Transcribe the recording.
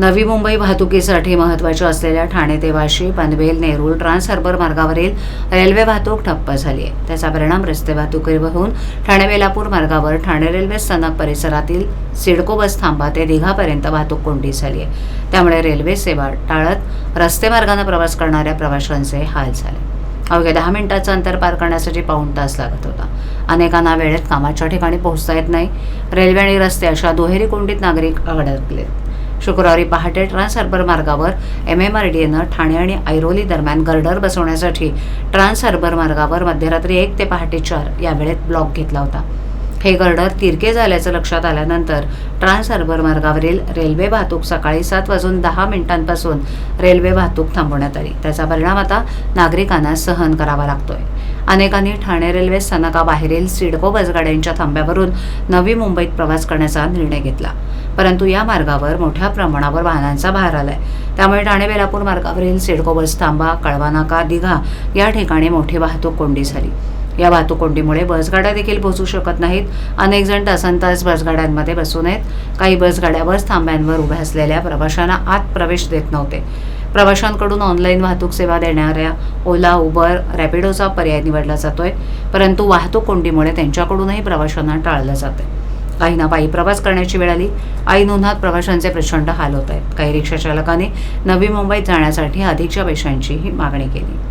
नवी मुंबई वाहतुकीसाठी महत्त्वाच्या असलेल्या ठाणे ते वाशी पनवेल नेरूळ ट्रान्स हार्बर मार्गावरील रेल्वे वाहतूक ठप्प झाली आहे. त्याचा परिणाम रस्ते वाहतुकीवरून ठाणे वेलापूर मार्गावर ठाणे रेल्वे स्थानक परिसरातील सिडको बस थांबा ते दिघापर्यंत वाहतूक कोंडी झाली आहे. त्यामुळे रेल्वे सेवा टाळत रस्ते मार्गाने प्रवास करणाऱ्या प्रवाशांचे हाल झाले. अवघ्या दहा मिनिटाचं अंतर पार करण्यासाठी पाऊण तास लागत होता. अनेकांना वेळेत कामाच्या ठिकाणी पोहोचता येत नाही. रेल्वे आणि रस्ते अशा दुहेरी कोंडीत नागरिक अडकलेत शुक्रवारी पहाटे ट्रान्स हार्बर मार्गावर एम एम आर डी एनं ठाणे आणि ऐरोली दरम्यान गर्डर बसवण्यासाठी ट्रान्स हार्बर मार्गावर मध्यरात्री एक ते पहाटे चार या वेळेत ब्लॉक घेतला होता. हे गर्डर तिरके झाल्याचं लक्षात आल्यानंतर ट्रान्स हार्बर मार्गावरील रेल्वे वाहतूक सकाळी सात वाजून दहा मिनिटांपासून रेल्वे वाहतूक थांबवण्यात आली. त्याचा परिणाम आता नागरिकांना सहन करावा लागतोय. अनेकांनी ठाणे रेल्वे स्थानकाबाहेरील सिडको बसगाड्यांच्या थांब्यावरून नवी मुंबईत प्रवास करण्याचा निर्णय घेतला. परंतु या मार्गावर मोठ्या प्रमाणावर वाहनांचा भार आलाय. त्यामुळे ठाणे बेलापूर मार्गावरील सिडको बस थांबा कळवानाका दिघा या ठिकाणी मोठी वाहतूक कोंडी झाली. या वाहतूक कोंडीमुळे बसगाड्या देखील पोहोचू शकत नाहीत. अनेक जण तासन तास बसगाड्यांमध्ये बसू नयेत काही बसगाड्या बस थांब्यांवर उभ्या असलेल्या प्रवाशांना आत प्रवेश देत नव्हते. प्रवाशांकडून ऑनलाईन वाहतूक सेवा देणाऱ्या ओला उबर रॅपिडोचा पर्याय निवडला जातोय. परंतु वाहतूक कोंडीमुळे त्यांच्याकडूनही प्रवाशांना टाळलं काही काहींना पायी प्रवास करण्याची वेळ आली. ऐन उन्हात प्रवाशांचे प्रचंड हाल होत आहेत. काही रिक्षाचालकांनी नवी मुंबईत जाण्यासाठी अधिकच्या पैशांचीही मागणी केली.